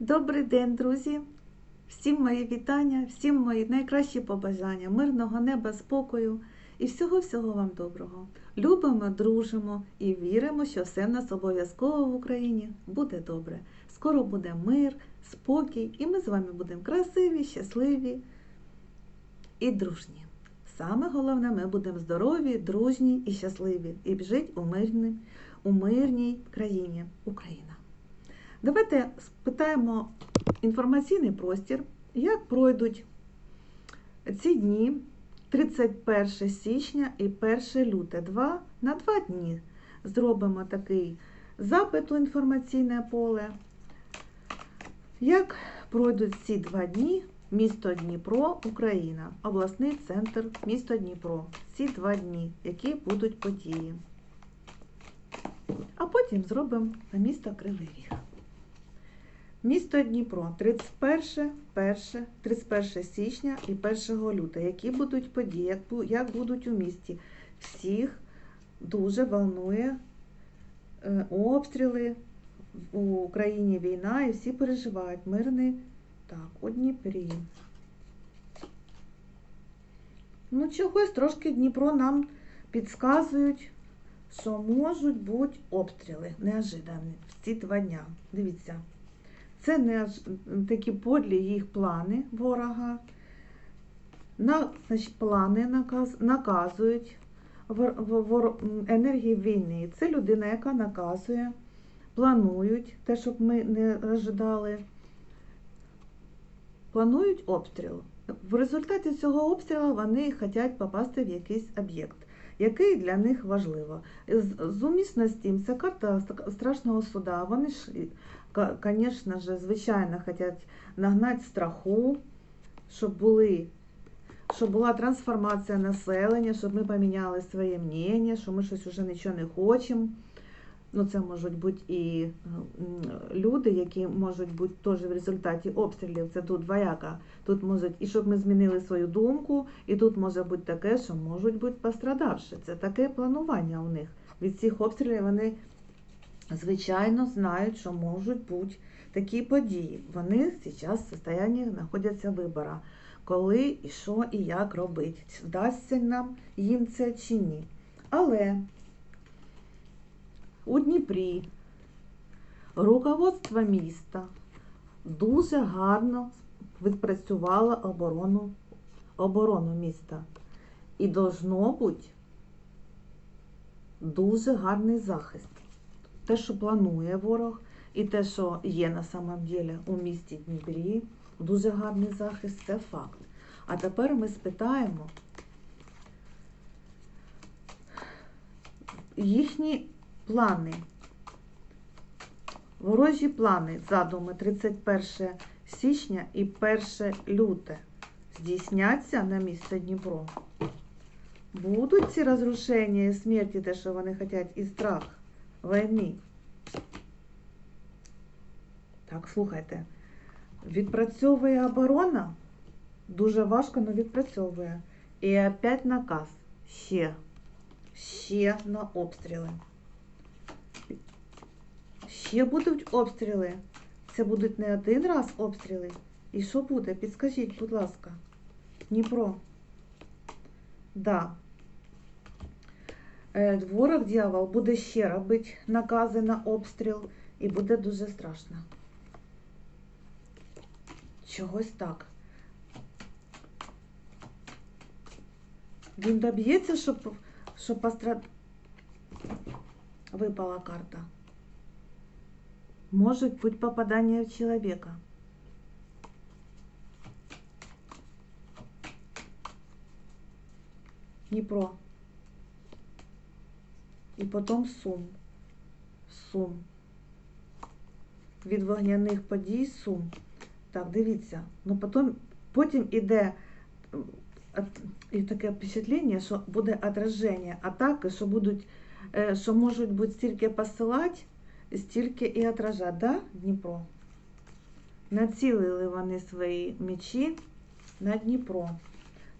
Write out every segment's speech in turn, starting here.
Добрий день, друзі! Всім мої вітання, всім мої найкращі побажання, мирного неба, спокою і всього-всього вам доброго. Любимо, дружимо і віримо, що все в нас обов'язково в Україні буде добре. Скоро буде мир, спокій, і ми з вами будемо красиві, щасливі і дружні. Саме головне, ми будемо здорові, дружні і щасливі, і жити у мирній, у мирній країні Україна. Давайте спитаємо інформаційний простір, як пройдуть ці дні 31 січня і 1 люте. Два, на два дні зробимо такий запит у інформаційне поле. Як пройдуть ці два дні місто Дніпро, Україна, обласний центр місто Дніпро. Ці два дні, які будуть події. А потім зробимо на місто Кривий Ріг. Місто Дніпро 31, 1, 31 січня і 1 лютого. Які будуть події, як, будуть у місті? Всіх дуже волнує е, обстріли в Україні війна і всі переживають мирний так, у Дніпрі. Ну, чогось трошки Дніпро нам підказують, що можуть бути обстріли неожиданні в ці два дня. Дивіться. Це не такі подлі їх плани ворога. На, значить, плани наказ, наказують вор, вор, енергії війни. Це людина, яка наказує, планують те, щоб ми не ожидали. Планують обстріл. В результаті цього обстрілу вони хочуть попасти в якийсь об'єкт, який для них важливо. З, умісності це карта страшного суда. Вони ж звісно ж, звичайно, хочуть нагнати страху, щоб були, щоб була трансформація населення, щоб ми поміняли своє мнення, що ми щось вже нічого не хочемо. Ну, це можуть бути і люди, які можуть бути теж в результаті обстрілів. Це тут двояка. Тут можуть, і щоб ми змінили свою думку, і тут може бути таке, що можуть бути пострадавши. Це таке планування у них. Від цих обстрілів вони звичайно, знають, що можуть бути такі події. Вони зараз в стані знаходяться вибора, коли і що і як робити. Вдасться нам їм це чи ні. Але у Дніпрі руководство міста дуже гарно відпрацювало оборону, оборону міста. І должно бути дуже гарний захист те, що планує ворог, і те, що є на самом деле у місті Дніпрі, дуже гарний захист, це факт. А тепер ми спитаємо їхні плани, ворожі плани, задуми 31 січня і 1 люте здійсняться на місце Дніпро. Будуть ці розрушення і смерті, те, що вони хочуть, і страх війни. Так, слухайте. Відпрацьовує оборона. Дуже важко, але відпрацьовує. І опять наказ. Ще. Ще на обстріли. Ще будуть обстріли. Це будуть не один раз обстріли. І що буде? Підскажіть, будь ласка. Дніпро. Да. Е, Ворог дьявол буде ще робити накази на обстріл і буде дуже страшно. Чогось так. Він доб'ється, щоб, щоб пострад... Випала карта. Може бути попадання в чоловіка. Дніпро. І потім сум. Сум. Від вогняних подій сум. Так, дивіться. Ну потім, потім іде і таке впечатлення, що буде отраження атаки, що будуть, е, що можуть бути стільки посилати, стільки і отражати, да, Дніпро? Націлили вони свої мечі на Дніпро.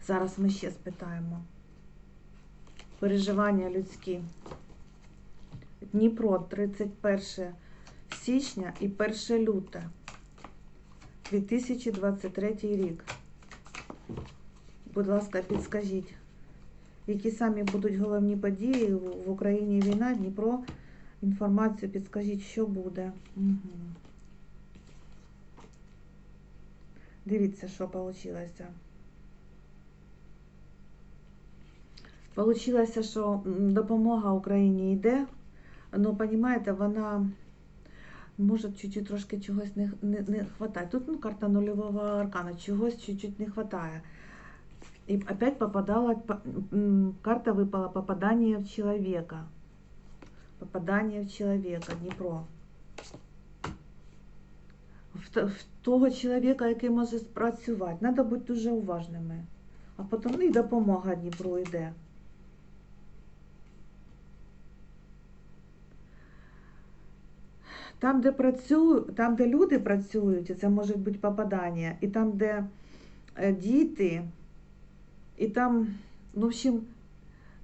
Зараз ми ще спитаємо. Переживання людські. Дніпро 31 січня і 1 люте. 2023 рік. Будь ласка, підскажіть, які самі будуть головні події в Україні війна, Дніпро. Інформацію підскажіть, що буде. Угу. Дивіться, що вийшло. Получилося, що допомога Україні йде, але, розумієте, вона може чуть-чуть трошки чогось не, не, не хватає. Тут ну, карта нульового аркана, чогось чуть-чуть не хватає. И опять попадала, карта выпала попадание в человека. Попадание в человека, Дніпро. В, в того чоловіка, який може спрацювати. Треба бути дуже уважними. А потім ну, і допомога Дніпру йде. Там, де працюю, там, де люди працюють, і це може бути попадання, і там, де е, діти, і там, ну, в общем,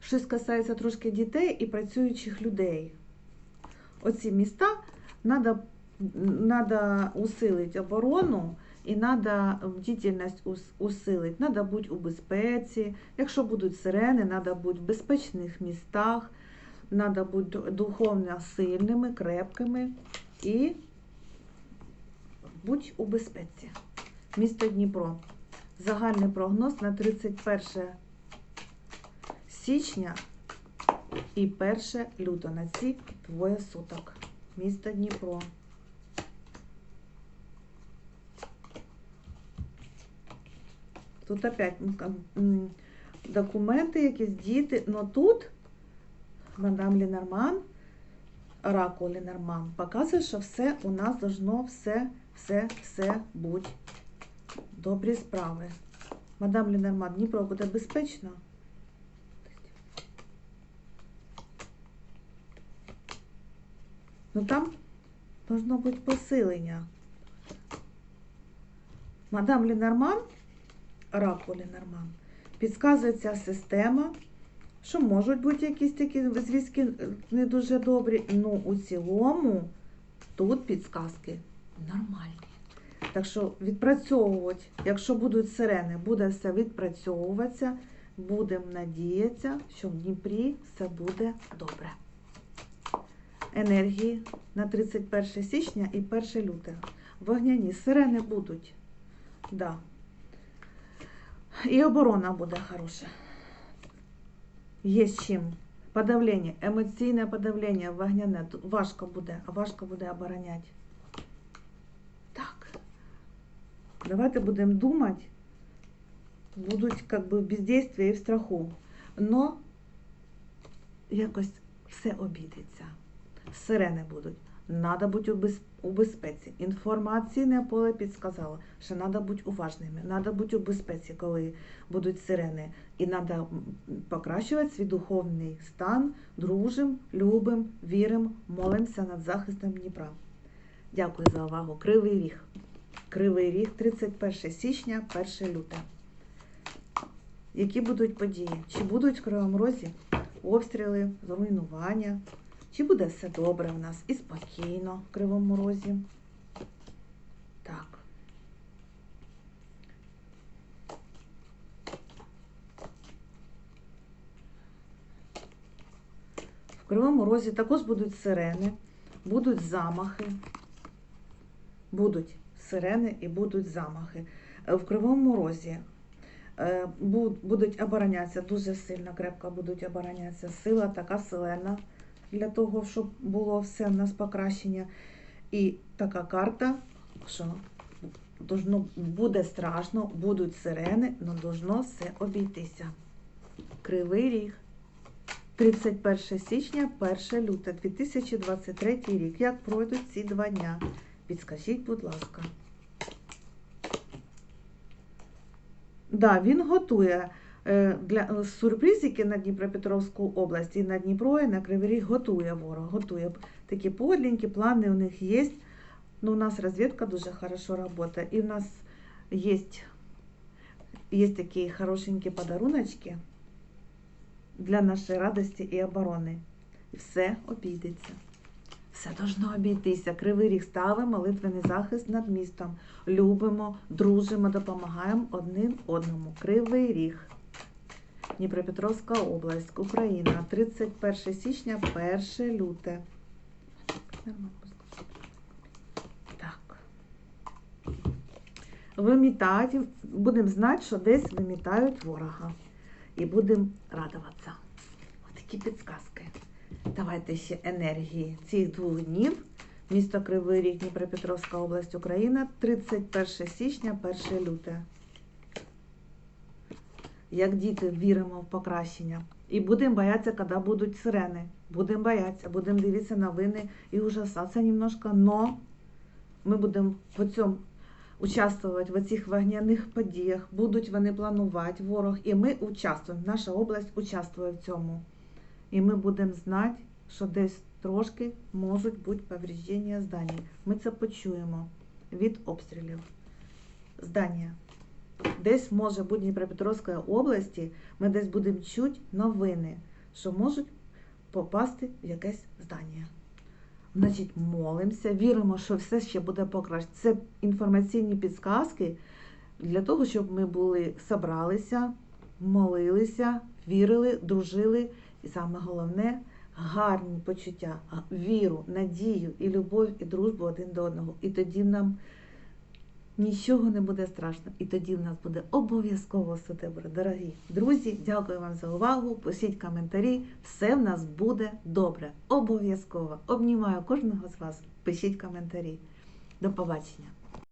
щось касається трошки дітей і працюючих людей. Оці міста треба усилити оборону і треба бдительність ус- усилити. Треба бути у безпеці. Якщо будуть сирени, треба бути в безпечних містах, треба бути духовно сильними, крепкими і будь у безпеці. Місто Дніпро. Загальний прогноз на 31 січня і 1 лютого на ці двоє суток. Місто Дніпро. Тут опять документи, якісь діти, но тут мадам Ленорман, оракул Ленорман, показує, що все у нас должно все, все, все бути добрі справи. Мадам Ленорман, Дніпро буде безпечно? Ну там должно бути посилення. Мадам Ленорман, оракул Ленорман, підказує ця система, що можуть бути якісь такі зв'язки е, не дуже добрі. Ну, у цілому тут підсказки нормальні. Так що відпрацьовувати, якщо будуть сирени, буде все відпрацьовуватися, будемо надіятися, що в Дніпрі все буде добре. Енергії на 31 січня і 1 лютого. Вогняні сирени будуть. Да. І оборона буде хороша. Є з чим. Подавлення, емоційне подавлення вогняне. Важко буде, а важко буде обороняти. Так. Давайте будемо думати. Будуть как бы в бездействии і в страху. Но якось все обійдеться. Сирени будуть. Надо бути у, безпеці. Інформаційне поле підсказало, що треба бути уважними, треба бути у безпеці, коли будуть сирени. І треба покращувати свій духовний стан, дружим, любим, вірим, молимося над захистом Дніпра. Дякую за увагу. Кривий ріг. Кривий ріг, 31 січня, 1 люте. Які будуть події? Чи будуть в Кривому Розі обстріли, зруйнування? Чи буде все добре в нас і спокійно в Кривому Розі? Так. В Кривому Розі також будуть сирени, будуть замахи. Будуть сирени і будуть замахи. Е, В Кривому Розі е, будуть оборонятися, дуже сильно, крепко будуть оборонятися. Сила така силена для того, щоб було все в нас покращення. І така карта, що должно, буде страшно, будуть сирени, але должно все обійтися. Кривий ріг. 31 січня, 1 лютого 2023 рік. Як пройдуть ці два дня? Підскажіть, будь ласка. Да, він готує е, для сюрпризики на Дніпропетровську область і на Дніпро, і на Кривий Ріг готує ворог. Готує такі подленькі, плани у них є. Ну, у нас розвідка дуже хорошо працює. І у нас є, є такі хорошенькі подаруночки для нашої радості і оборони. Все обійдеться. Все должно обійтися. Кривий ріг ставимо молитвений захист над містом. Любимо, дружимо, допомагаємо один одному. Кривий ріг. Дніпропетровська область, Україна, 31 січня, 1 люте. Так. Вимітають, будемо знати, що десь вимітають ворога. І будемо радуватися. Ось такі підсказки. Давайте ще енергії цих двох днів. Місто Кривий Ріг, Дніпропетровська область, Україна, 31 січня, 1 люте. Як діти віримо в покращення. І будемо боятися, коли будуть сирени. Будемо боятися, будемо дивитися новини і ужасатися немножко, но ми будемо в цьому участвувати в цих вогняних подіях. Будуть вони планувати ворог, і ми участвуємо. Наша область участвує в цьому. І ми будемо знати, що десь трошки можуть бути повреждення зданий. Ми це почуємо від обстрілів. Здання. Десь може в Дніпропетровській області, ми десь будемо чути новини, що можуть попасти в якесь здання. Значить, молимося, віримо, що все ще буде покраще. Це інформаційні підсказки для того, щоб ми були, собралися, молилися, вірили, дружили. І саме головне гарні почуття, віру, надію і любов, і дружбу один до одного. І тоді нам нічого не буде страшно. І тоді в нас буде обов'язково все добре. Дорогі друзі, дякую вам за увагу. Пишіть коментарі. Все в нас буде добре. Обов'язково. Обнімаю кожного з вас. Пишіть коментарі. До побачення.